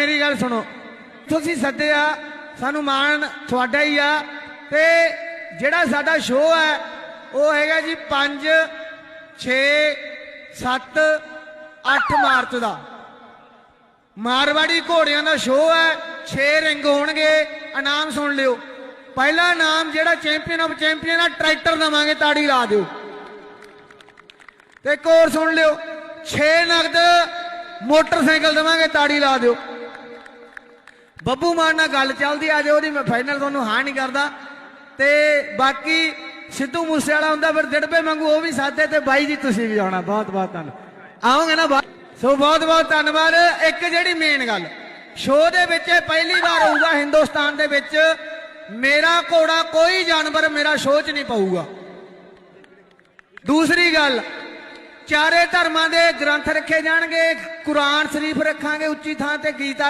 ਮੇਰੀ ਗੱਲ ਸੁਣੋ। ਤੁਸੀਂ ਸੱਦਿਆ ਸਾਨੂੰ ਮਾਣ ਤੁਹਾਡਾ ਹੀ ਆ ਤੇ ਜਿਹੜਾ ਸਾਡਾ ਸ਼ੋਅ ਹੈ, ਉਹ ਹੈਗਾ ਜੀ 5 6 7 8 ਮਾਰਚ ਦਾ। ਮਾਰਵਾੜੀ ਘੋੜਿਆਂ ਦਾ ਸ਼ੋਅ ਹੈ 6 ਰਿੰਗ ਹੋਣਗੇ, ਇਨਾਮ ਸੁਣ ਲਿਓ। ਪਹਿਲਾ ਇਨਾਮ ਜਿਹੜਾ ਚੈਂਪੀਅਨ ਆਫ ਚੈਂਪੀਅਨ ਆ ਟਰੈਕਟਰ ਦਵਾਂਗੇ, ਤਾੜੀ ਲਾ ਦਿਓ। ਤੇ ਇੱਕ ਸੁਣ ਲਿਓ 6 ਨਗਦ ਮੋਟਰਸਾਈਕਲ ਦਵਾਂਗੇ, ਤਾੜੀ ਲਾ ਦਿਓ। ਬੱਬੂ ਮਾਨ ਨਾਲ ਗੱਲ ਚੱਲਦੀ ਆ ਜੇ ਉਹਦੀ ਮੈਂ ਫਾਈਨਲ ਤੁਹਾਨੂੰ ਹਾਂ ਨਹੀਂ ਕਰਦਾ। ਤੇ ਬਾਕੀ ਸਿੱਧੂ ਮੂਸੇ ਵਾਲਾ ਹੁੰਦਾ, ਫਿਰ ਦਿੜਬੇ ਵਾਂਗੂ ਉਹ ਵੀ ਸਾਦੇ ਤੇ ਬਾਈ ਜੀ ਤੁਸੀਂ ਵੀ ਆਉਣਾ। ਬਹੁਤ ਬਹੁਤ ਧੰਨਵਾਦ ਆਓਗੇ ਨਾ ਸੋ ਬਹੁਤ ਬਹੁਤ ਧੰਨਵਾਦ। ਇੱਕ ਜਿਹੜੀ ਮੇਨ ਗੱਲ ਸ਼ੋਅ ਦੇ ਵਿੱਚ ਇਹ ਪਹਿਲੀ ਵਾਰ ਹੋਊਗਾ ਹਿੰਦੁਸਤਾਨ ਦੇ ਵਿੱਚ। ਮੇਰਾ ਘੋੜਾ, ਕੋਈ ਜਾਨਵਰ ਮੇਰਾ ਸ਼ੋਅ 'ਚ ਨਹੀਂ ਪਾਊਗਾ। ਦੂਸਰੀ ਗੱਲ, ਚਾਰੇ ਧਰਮਾਂ ਦੇ ਗ੍ਰੰਥ ਰੱਖੇ ਜਾਣਗੇ, ਕੁਰਾਨ ਸ਼ਰੀਫ ਰੱਖਾਂਗੇ, ਉੱਚੀ ਥਾਂ ਤੇ ਗੀਤਾ